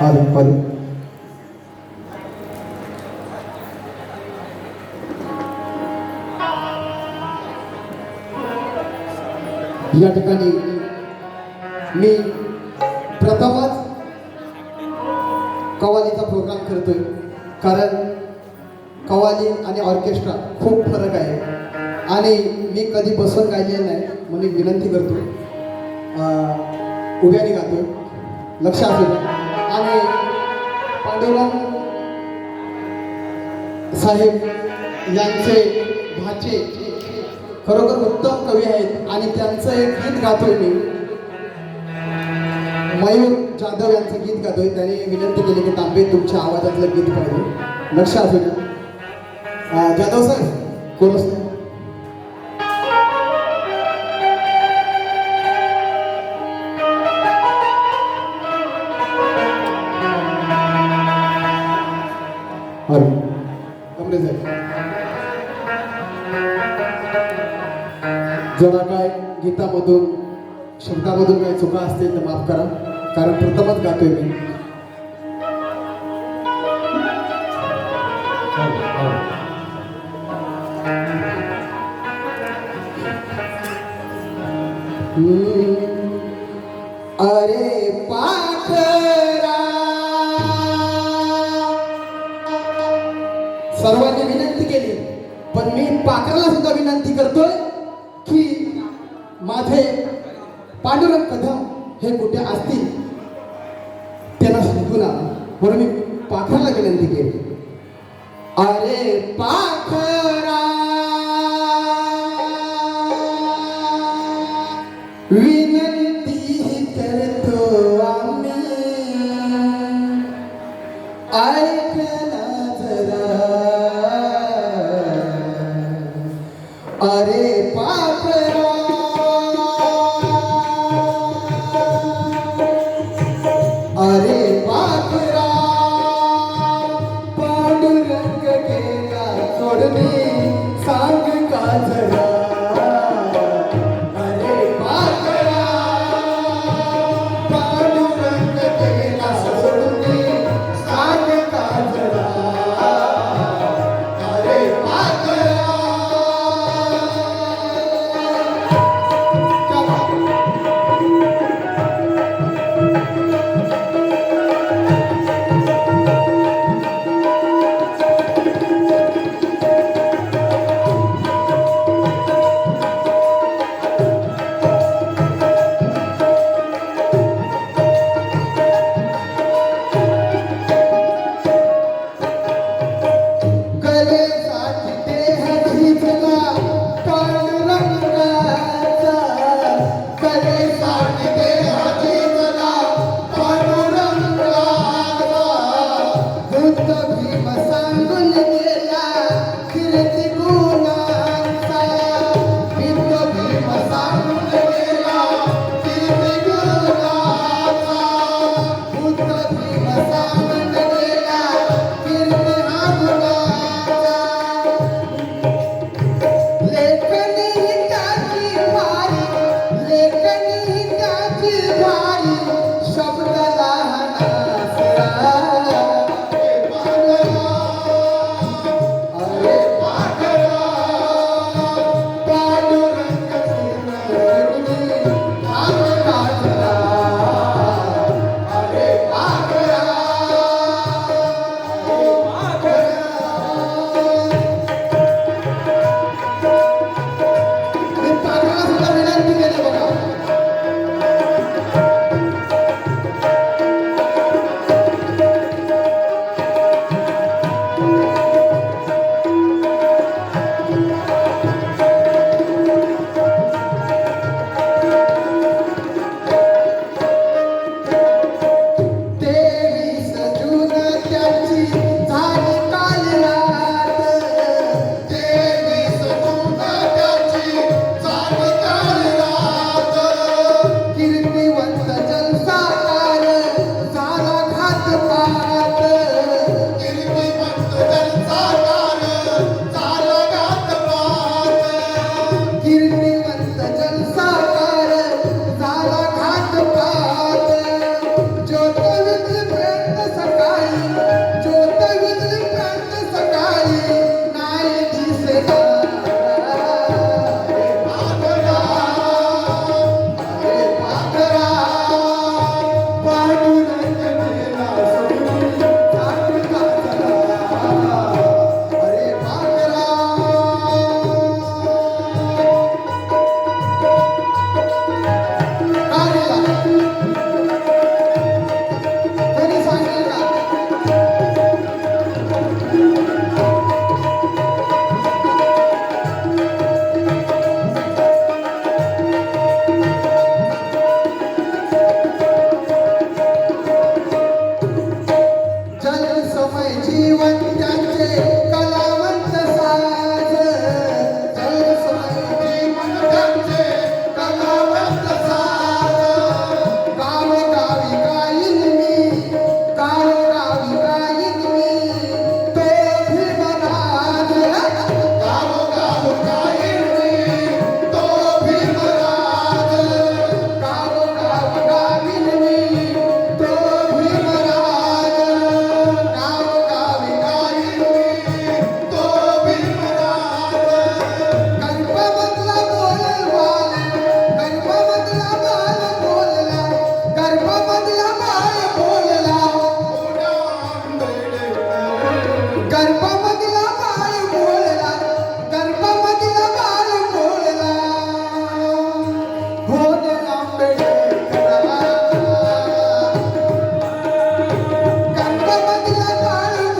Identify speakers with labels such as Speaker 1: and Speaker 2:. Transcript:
Speaker 1: Hello hello या ठिकाणी मी प्रथमच कवालीचा प्रोग्राम करतोय कारण कवाली आणि ऑर्केस्ट्रा खूप फरक आहे. आणि मी कधी बसून गायलेलं नाही म्हणून विनंती करतो. अं, उभ्याने गातोय लक्ष असू आणि पांडुरंग साहेब यांचे भाचे खरोखर उत्तम कवी आहेत आणि त्यांचं एक गीत गातोय मी. मयूर जाधव यांचं गीत गातोय. त्याने विनंती केली की तांबे तुमच्या आवाजातलं गीत पाहिजे लक्ष असू द्या जाधव सर कोणच नाही हॅलो कमरे साहेब जरा काय गीतामधून शब्दामधून काही चुका असतील तर माफ करा कारण प्रथमच गातोय मी हम्म. मी सुद्धा विनंती करतोय की माझे पांडुरंग कदम हे कुठे असतील त्यांना शोधून ना म्हणून मी पाखराला विनंती केली. अरे पाखरा! विन अरे पाखरा Thank you.